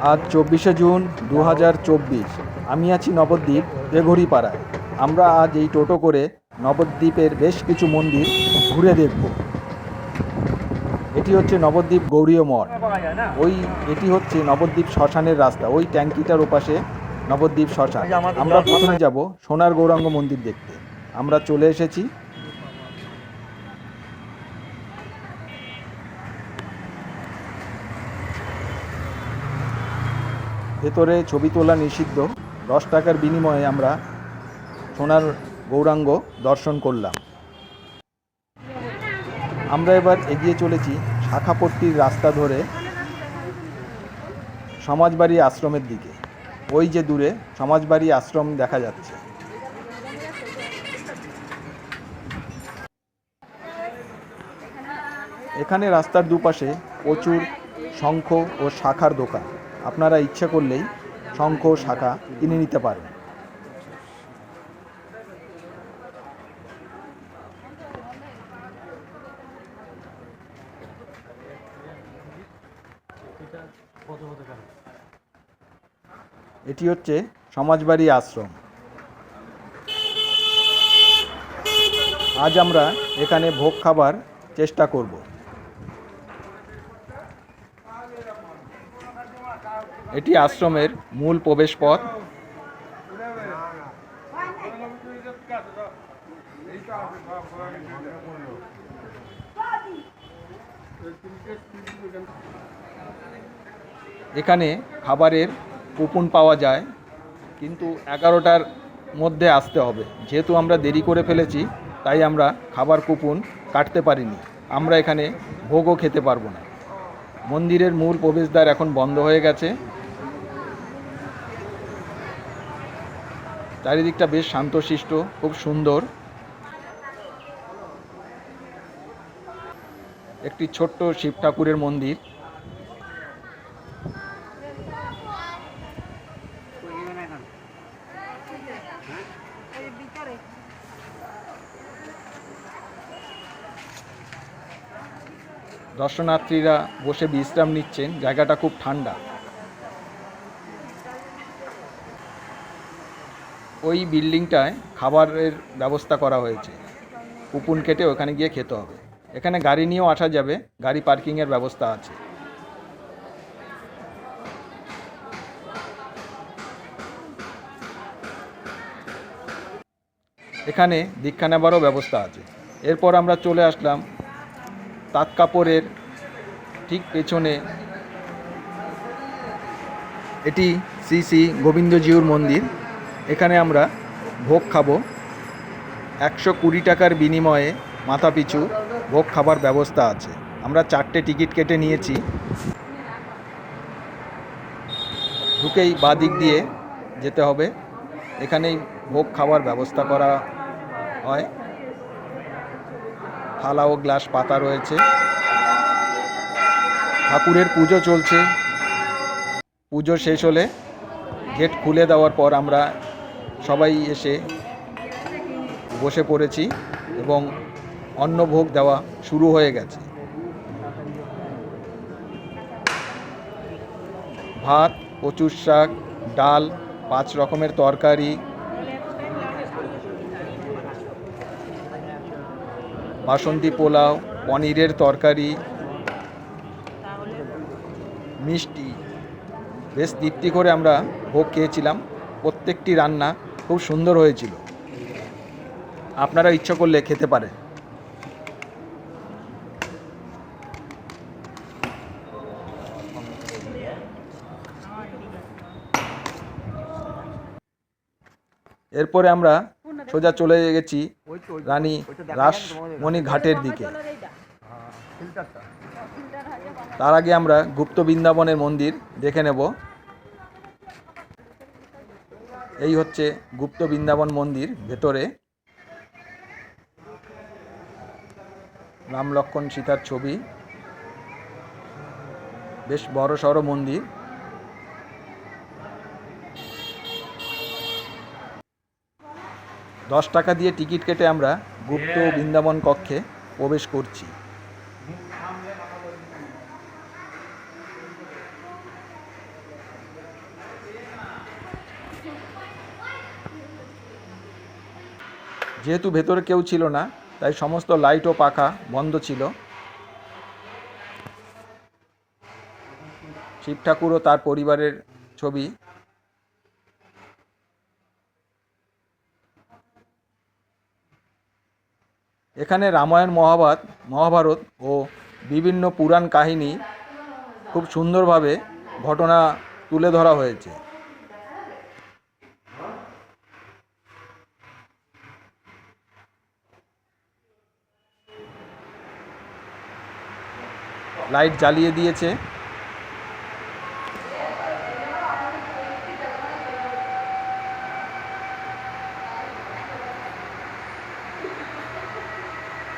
আজ চব্বিশে জুন দু হাজার চব্বিশ। আমি আছি নবদ্বীপ তেঘড়িপাড়ায় আমরা আজ এই টোটো করে নবদ্বীপের বেশ কিছু মন্দির ঘুরে দেখব। এটি হচ্ছে নবদ্বীপ গৌরীয় মঠ। ওই, এটি হচ্ছে নবদ্বীপ শ্মশানের রাস্তা। ওই ট্যাঙ্কিটার ওপাশে নবদ্বীপ শ্মশান। আমরা প্রথমে যাব সোনার গৌরাঙ্গ মন্দির দেখতে। আমরা চলে এসেছি ভেতরে ছবি তোলা নিষিদ্ধ। দশ টাকার বিনিময়ে আমরা সোনার গৌরাঙ্গ দর্শন করলাম। আমরা এবার এগিয়ে চলেছি শাখাপট্টির রাস্তা ধরে সমাজবাড়ি আশ্রমের দিকে। ওই যে দূরে সমাজবাড়ি আশ্রম দেখা যাচ্ছে। এখানে রাস্তার দুপাশে প্রচুর শঙ্খ ও শাখার দোকান। আপনারা ইচ্ছে করলেই শঙ্খ, শাখা কিনে নিতে পারেন। এটি হচ্ছে সমাজবাড়ি আশ্রম। আজ আমরা এখানে ভোগ খাবার চেষ্টা করব। এটি আশ্রমের মূল প্রবেশ পথ। এখানে খাবারের কুপন পাওয়া যায়, কিন্তু এগারোটার মধ্যে আসতে হবে। যেহেতু আমরা দেরি করে ফেলেছি, তাই আমরা খাবার কুপন কাটতে পারিনি। আমরা এখানে ভোগও খেতে পারব না। মন্দিরের মূল প্রবেশদ্বার এখন বন্ধ হয়ে গেছে। চারিদিকটা বেশ শান্তশিষ্ট, খুব সুন্দর। একটি ছোট্ট শিব ঠাকুরের মন্দির। দর্শনার্থীরা বসে বিশ্রাম নিচ্ছেন, জায়গাটা খুব ঠান্ডা। ওই বিল্ডিংটায় খাবারের ব্যবস্থা করা হয়েছে। কুপন কেটে ওখানে গিয়ে খেতে হবে। এখানে গাড়ি নিয়েও আসা যাবে, গাড়ি পার্কিংয়ের ব্যবস্থা আছে। এখানে দীক্ষা নেবারও ব্যবস্থা আছে। এরপর আমরা চলে আসলাম তাঁত কাপড়ের ঠিক পেছনে। এটি শ্রী শ্রী গোবিন্দজিউর মন্দির। এখানে আমরা ভোগ খাব। একশো কুড়ি টাকার বিনিময়ে মাথা পিছু ভোগ খাবার ব্যবস্থা আছে। আমরা চারটে টিকিট কেটে নিয়েছি। ঢুকেই বাঁ দিক দিয়ে যেতে হবে। এখানেই ভোগ খাওয়ার ব্যবস্থা করা হয়। থালা ও গ্লাস পাতা রয়েছে। ঠাকুরের পুজো চলছে। পুজো শেষ হলে গেট খুলে দেওয়ার পর আমরা সবাই এসে বসে পড়েছি এবং অন্নভোগ দেওয়া শুরু হয়ে গেছে। ভাত, কচুর শাক, ডাল, পাঁচ রকমের তরকারি, বাসন্তী পোলাও, পনিরের তরকারি, মিষ্টি। বেশ তৃপ্তি করে আমরা ভোগ খেয়েছিলাম। প্রত্যেকটি রান্না খুব সুন্দর হয়েছিল। আপনারা ইচ্ছা করলে খেতে পারেন। এরপরে আমরা সোজা চলে গেছি রানী রাসমণি ঘাটের দিকে। তার আগে আমরা গুপ্ত বৃন্দাবনের মন্দির দেখে নেব। এই হচ্ছে গুপ্ত বৃন্দাবন মন্দির ভেতরে। রাম লক্ষণ সীতার ছবি। বেশ বড় সড়ো মন্দির। দশ টাকা দিয়ে টিকিট কেটে আমরা গুপ্ত বৃন্দাবন কক্ষে প্রবেশ করছি। যেহেতু ভেতরে কেউ ছিল না, তাই সমস্ত লাইট ও পাখা বন্ধ ছিল। শিব ঠাকুর ও তার পরিবারের ছবি। এখানে রামায়ণ মহাভারত মহাভারত ও বিভিন্ন পুরাণ কাহিনী খুব সুন্দরভাবে ঘটনা তুলে ধরা হয়েছে। লাইট জ্বালিয়ে দিয়েছে।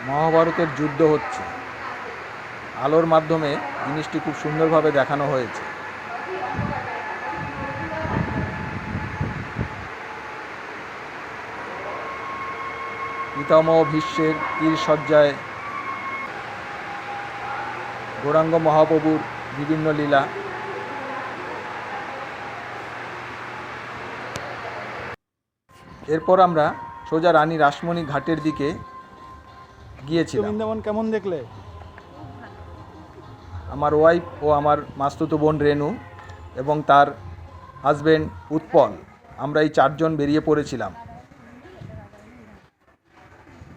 মহাভারতের যুদ্ধ হচ্ছে। আলোর মাধ্যমে জিনিসটি খুব সুন্দরভাবে দেখানো হয়েছে। পিতামহ ভীষ্মের তীর সজ্জায় গৌরাঙ্গ মহাপ্রভুর বিভিন্ন লীলা। এরপর আমরা সোজা রানী রাসমণি ঘাটের দিকে গিয়েছিলাম। বৃন্দাবন কেমন দেখলে? আমার ওয়াইফ ও আমার মাস্তুতো বোন রেনু এবং তার হাজবেন্ড উৎপল আমরা এই চারজন বেরিয়ে পড়েছিলাম।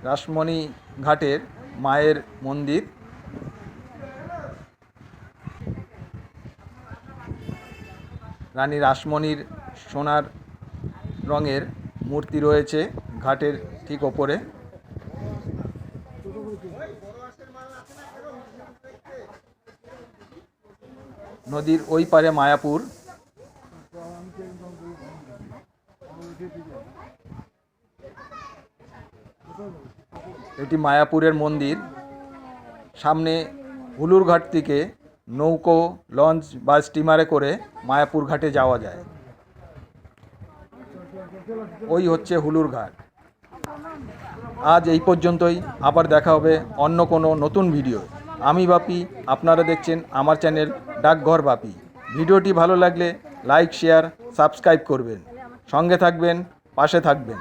রাসমণি ঘাটের মায়ের মন্দির রানী রাসমণির সোনার রঙের মূর্তি রয়েছে ঘাটের ঠিক ওপরে। নদীর ওই পারে মায়াপুর। এটি মায়াপুরের মন্দির। সামনে হুলুর ঘাট থেকে নৌকো, লঞ্চ বা স্টিমারে করে মায়াপুর ঘাটে যাওয়া যায়। ওই হচ্ছে হুলুর ঘাট। আজ এই পর্যন্তই। আবার দেখা হবে অন্য কোনো নতুন ভিডিও। আমি বাপি, আপনারা দেখছেন আমার চ্যানেল ডাকঘর বাপি। ভিডিওটি ভালো লাগলে লাইক, শেয়ার, সাবস্ক্রাইব করবেন। সঙ্গে থাকবেন, পাশে থাকবেন।